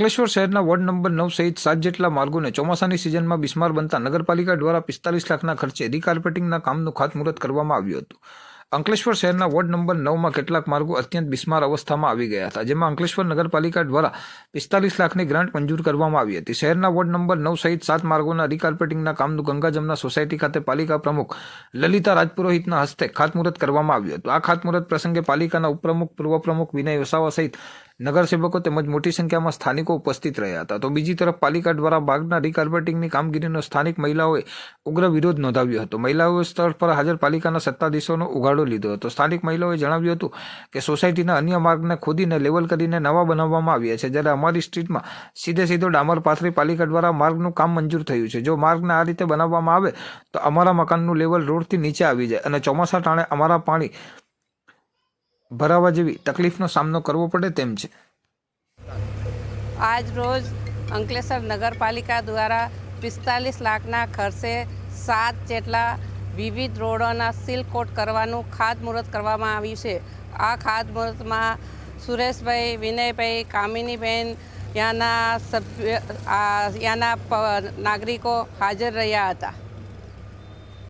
અંકલેશ્વર શહેરના ward number નવ સહિત સાત જેટલા માર્ગોને ચોમાસાની સિઝનમાં બિસ્માર બનતા નગરપાલિકા દ્વારા પિસ્તાલીસ લાખના ખર્ચે રિકાર્પેટિંગના કામનું ખાતમુહૂર્ત કરવામાં આવ્યું હતું. અંકલેશ્વર શહેરના વોર્ડ નંબર નવમાં કેટલાક માર્ગો અત્યંત બિસ્માર અવસ્થામાં આવી ગયા હતા, જેમાં અંકલેશ્વર નગરપાલિકા દ્વારા પિસ્તાલીસ લાખની ગ્રાન્ટ મંજૂર કરવામાં આવી હતી. શહેરના વોર્ડ નંબર નવ સહિત સાત માર્ગોના રીકાર્પેટિંગના કામનું ગંગા જમના સોસાયટી ખાતે પાલિકા પ્રમુખ લલિતા રાજપુરોહિતના હસ્તે ખાતમુહૂર્ત કરવામાં આવ્યું હતું. આ ખાતમુહૂર્ત પ્રસંગે પાલિકાના ઉપપ્રમુખ, પૂર્વ પ્રમુખ વિનય વસાવા સહિત નગરસેવકો તેમજ મોટી સંખ્યામાં સ્થાનિકો ઉપસ્થિત રહ્યા હતા. તો બીજી તરફ પાલિકા દ્વારા બાગના રીકાર્પેટિંગની કામગીરીનો સ્થાનિક મહિલાઓએ ઉગ્ર વિરોધ નોંધાવ્યો હતો. મહિલાઓએ સ્થળ પર હાજર પાલિકાના સત્તાધીશોનો ઉઘાડો લીધો હતો. સ્થાનિક મહિલાઓએ જણાવ્યું હતું કે સોસાયટીના અન્ય માર્ગને ખોદીને લેવલ કરીને નવા બનાવવામાં આવ્યા છે. જ્યારે અમારી સ્ટ્રીટમાં સીધે સીધો ડામર પાથરી પાલિકા દ્વારા માર્ગનું કામ મંજૂર થયું છે. જો માર્ગને આ રીતે બનાવવામાં આવે તો અમારા મકાનનું લેવલ રોડથી નીચે આવી જાય અને ચોમાસા ટાણે અમારા પાણી ભરાવા જેવી તકલીફનો સામનો કરવો પડે તેમ છે. આજ રોજ અંકલેશ્વર નગરપાલિકા દ્વારા પિસ્તાલીસ લાખના ખર્ચે સાત જેટલા વિવિધ રોડોના સીલ કોટ કરવાનું ખાતમુહૂર્ત કરવામાં આવ્યું છે. આ ખાતમુહૂર્તમાં સુરેશભાઈ, વિનયભાઈ, કામિનીબેન ત્યાંના સભ્ય યાના ત્યાંના નાગરિકો હાજર રહ્યા હતા.